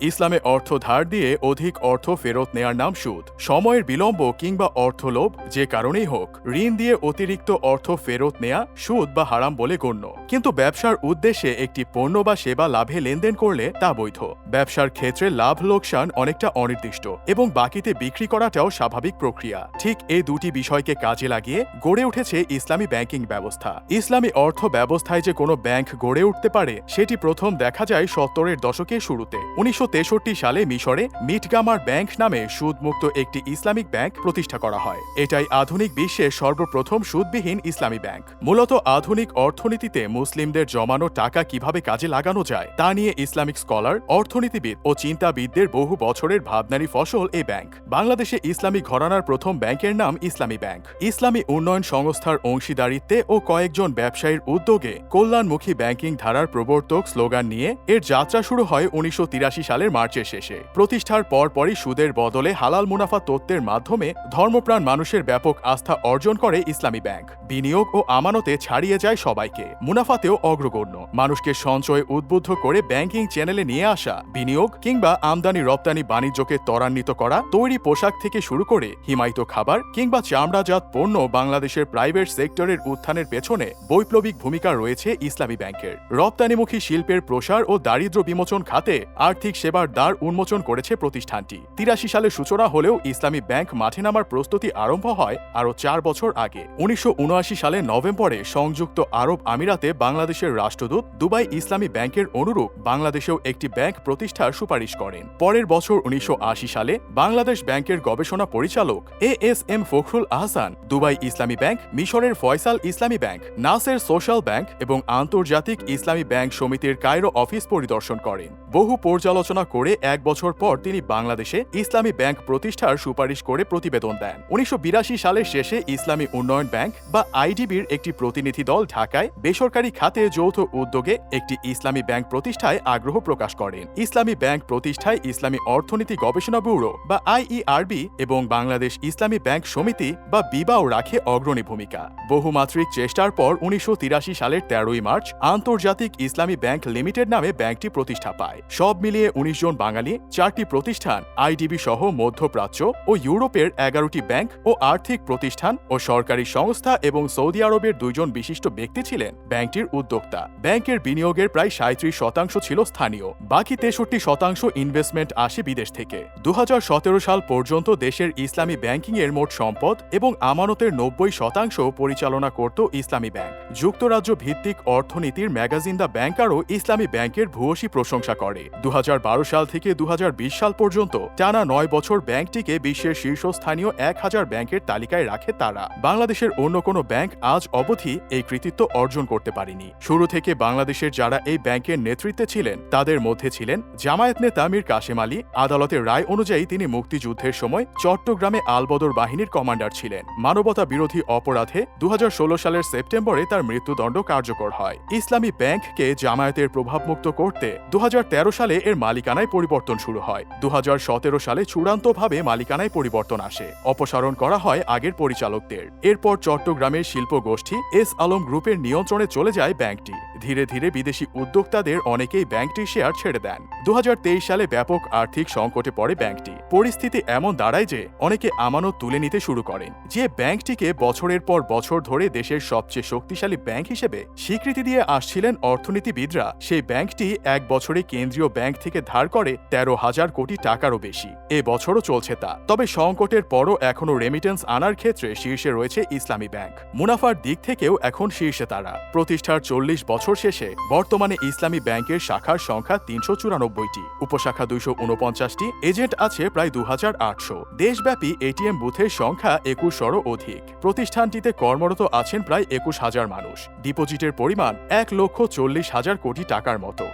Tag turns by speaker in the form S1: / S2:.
S1: ইসলামে অর্থ ধার দিয়ে অধিক অর্থ ফেরত নেয়ার নাম সুদ। সময়ের বিলম্ব কিংবা অর্থলোভ যে কারণেই হোক, ঋণ দিয়ে অতিরিক্ত অর্থ ফেরত নেয়া সুদ বা হারাম বলে গণ্য। কিন্তু ব্যবসার উদ্দেশ্যে একটি পণ্য বা সেবা লাভে লেনদেন করলে তা বৈধ। ব্যবসার ক্ষেত্রে লাভ লোকসান অনেকটা অনির্দিষ্ট এবং বাকিতে বিক্রি করাটাও স্বাভাবিক প্রক্রিয়া। ঠিক এই দুটি বিষয়কে কাজে লাগিয়ে গড়ে উঠেছে ইসলামী ব্যাংকিং ব্যবস্থা। ইসলামী অর্থ ব্যবস্থায় যে কোনো ব্যাংক গড়ে উঠতে পারে, সেটি প্রথম দেখা যায় সত্তরের দশকের শুরুতে। উনিশশো সালে মিশরে মিটগামার ব্যাংক নামে সুদমুক্ত একটি ইসলামিক ব্যাংক প্রতিষ্ঠা করা হয়। এটাই আধুনিক বিশ্বের সর্বপ্রথম সুদবিহীন ইসলামী ব্যাংক। মূলত আধুনিক অর্থনীতিতে মুসলিমদের জমানো টাকা কীভাবে কাজে লাগানো যায়, তা নিয়ে ইসলামিক স্কলার, অর্থনীতিবিদ ও চিন্তাবিদদের বহু বছরের ভাবনারী ফসল এই ব্যাংক। বাংলাদেশে ইসলামী ঘরানার প্রথম ব্যাংকের নাম ইসলামী ব্যাংক। ইসলামী উন্নয়ন সংস্থার অংশীদারিত্বে ও কয়েকজন ব্যবসায়ীর উদ্যোগে কল্যাণমুখী ব্যাংকিং ধারার প্রবর্তক স্লোগান নিয়ে এর যাত্রা শুরু হয় উনিশশো তিরাশি সালের মার্চের শেষে। প্রতিষ্ঠার পরপরই সুদের বদলে হালাল মুনাফা তত্ত্বের মাধ্যমে ধর্মপ্রাণ মানুষের ব্যাপক আস্থা অর্জন করে ইসলামী ব্যাংক। বিনিয়োগ ও আমানতে ছাড়িয়ে যায় সবাইকে। মুনাফাতেও অগ্রগণ্য। মানুষকে সঞ্চয়ে উদ্বুদ্ধ করে ব্যাংকিং চ্যানেলে নিয়ে আসা, বিনিয়োগ কিংবা আমদানি রপ্তানি বাণিজ্যকে ত্বরান্বিত করা, তৈরি পোশাক থেকে শুরু করে হিমায়িত খাবার কিংবা চামড়াজাত পণ্য বাংলাদেশের প্রাইভেট সেক্টরের উত্থানের পেছনে বৈপ্লবিক ভূমিকা রয়েছে ইসলামী ব্যাংকের। রপ্তানিমুখী শিল্পের প্রসার ও দারিদ্র্য বিমোচন খাতে আর্থিক সেবার দ্বার উন্মোচন করেছে প্রতিষ্ঠানটি। তিরাশি সালে সূচনা হলেও ইসলামী ব্যাংক মাঠে নামার প্রস্তুতি আরম্ভ হয় আরও চার বছর আগে। উনিশশো উনআশি সালে নভেম্বরে সংযুক্ত আরব আমিরাতে বাংলাদেশের রাষ্ট্রদূত দুবাই ইসলামী ব্যাংকের অনুরূপ বাংলাদেশেও একটি ব্যাংক প্রতিষ্ঠার সুপারিশ করেন। পরের বছর উনিশশো আশি সালে বাংলাদেশ ব্যাংকের গবেষণা পরিচালক A S M Fakhrul Ahsan, Dubai Islami bank, মিশরের ফয়সাল ইসলামী ব্যাংক, নাসের সোশ্যাল ব্যাংক এবং আন্তর্জাতিক ইসলামী ব্যাংক সমিতির কায়রো অফিস পরিদর্শন করেন। বহু পর্যালোচনা করে এক বছর পর তিনি বাংলাদেশে ইসলামী ব্যাংক প্রতিষ্ঠার সুপারিশ করে প্রতিবেদন দেন। উনিশশো সালের শেষে ইসলামী উন্নয়ন ব্যাংক বা আইডিবির একটি প্রতিনিধি দল ঢাকায় বেসরকারি খাতে যৌথ উদ্যোগে একটি ইসলামী ব্যাংক প্রতিষ্ঠায় আগ্রহ প্রকাশ করেন। ইসলামী ব্যাংক প্রতিষ্ঠায় ইসলামী অর্থনীতি গবেষণা ব্যুরো বা আইইআরবি এবং বাংলাদেশ ইসলামী ব্যাংক সমিতি বা বিবাও রাখে অগ্রণী ভূমিকা। বহুমাত্রিক চেষ্টার পর উনিশশো তিরাশি সালের তেরোই মার্চ আন্তর্জাতিক ইসলামী ব্যাংক লিমিটেড নামে ব্যাংকটি প্রতিষ্ঠা পায়। সব মিলিয়ে উনিশ জন বাঙালি, চারটি প্রতিষ্ঠান, আইডিবি সহ মধ্যপ্রাচ্য ও ইউরোপের এগারোটি ব্যাংক ও আর্থিক প্রতিষ্ঠান ও সরকারি সংস্থা এবং সৌদি আরবের দুইজন বিশিষ্ট ব্যক্তি ছিলেন ব্যাংকটির উদ্যোক্তা। ব্যাংকের বিনিয়োগের প্রায় সাঁত্রিশ শতাংশ ছিল স্থানীয়, বাকি তেষট্টি শতাংশ ইনভেস্টমেন্ট আসে বিদেশ থেকে। দু হাজার সতেরো সাল পর্যন্ত দেশের ইসলামী ব্যাংকিং এর মোট সম্পদ এবং আমানতের নব্বই শতাংশ পরিচালনা করত ইসলামী ব্যাংক। যুক্তরাজ্য ভিত্তিক অর্থনীতির ম্যাগাজিন দ্য ব্যাংকারও ইসলামী ব্যাংকের ভূয়সী প্রশংসা করে। দু হাজার সাল থেকে দু সাল পর্যন্ত টানা নয় বছর ব্যাংকটিকে বিশ্বের শীর্ষস্থানীয় এক হাজার ব্যাংকের তালিকায় রাখে তারা। বাংলাদেশের অন্য কোনো ব্যাংক আজ অবধি এই কৃতিত্ব অর্জন করতে পারেনি। শুরু থেকে বাংলাদেশের যারা এই ব্যাংকের নেতৃত্বে ছিলেন, তাদের মধ্যে ছিলেন জামায়াত নেতা মীর কাশেম আলী। আদালতের রায় অনুযায়ী তিনি মুক্তিযুদ্ধের সময় চট্টগ্রামে আলবদর বাহিনীর কমান্ডার ছিলেন। মানবতা বিরোধী অপরাধে দু হাজার ষোলো সালের সেপ্টেম্বরে তার মৃত্যুদণ্ড কার্যকর হয়। ইসলামী ব্যাংককে জামায়াতের প্রভাবমুক্ত করতে দু হাজার তেরো সালে এর মালিকানায় পরিবর্তন শুরু হয়। দু হাজার সতেরো সালে চূড়ান্তভাবে মালিকানায় পরিবর্তন আসে। অপসারণ করা হয় আগের পরিচালকদের। এরপর চট্টগ্রামের শিল্প গোষ্ঠী এস আলম গ্রুপের নিয়ন্ত্রণে চলে যায় ব্যাংকটি। ধীরে ধীরে বিদেশি উদ্যোক্তাদের অনেকেই ব্যাংকটির শেয়ার ছেড়ে দেন। দু হাজার তেইশ সালে ব্যাপক আর্থিক সংকটে পড়ে ব্যাংকটি। পরিস্থিতি এমন দাঁড়ায় যে অনেকে আমানত তুলে নিতে শুরু করেন। যে ব্যাংকটিকে বছরের পর বছর ধরে দেশের সবচেয়ে শক্তিশালী ব্যাংক হিসেবে স্বীকৃতি দিয়ে আসছিলেন অর্থনীতিবিদরা, সেই ব্যাংকটি এক বছরে কেন্দ্রীয় ব্যাংক থেকে ধার করে তেরো হাজার কোটি টাকারও বেশি। এ বছরও চলছে তা। তবে সংকটের পরও এখনও রেমিটেন্স আনার ক্ষেত্রে শীর্ষে রয়েছে ইসলামী ব্যাংক। মুনাফার দিক থেকেও এখন শীর্ষে তারা। প্রতিষ্ঠার চল্লিশ বছর শেষে বর্তমানে ইসলামী ব্যাংকের শাখার সংখ্যা তিনশো চুরানব্বইটি, উপশাখা দুইশো উনপঞ্চাশটি এজেন্ট আছে প্রায় দু হাজার আটশো। দেশব্যাপী এটিএম বুথের সংখ্যা একুশশোরও অধিক। প্রতিষ্ঠানটিতে কর্মরত আছেন প্রায় একুশ হাজার মানুষ। ডিপোজিটের পরিমাণ এক লক্ষ চল্লিশ হাজার কোটি টাকার মতো।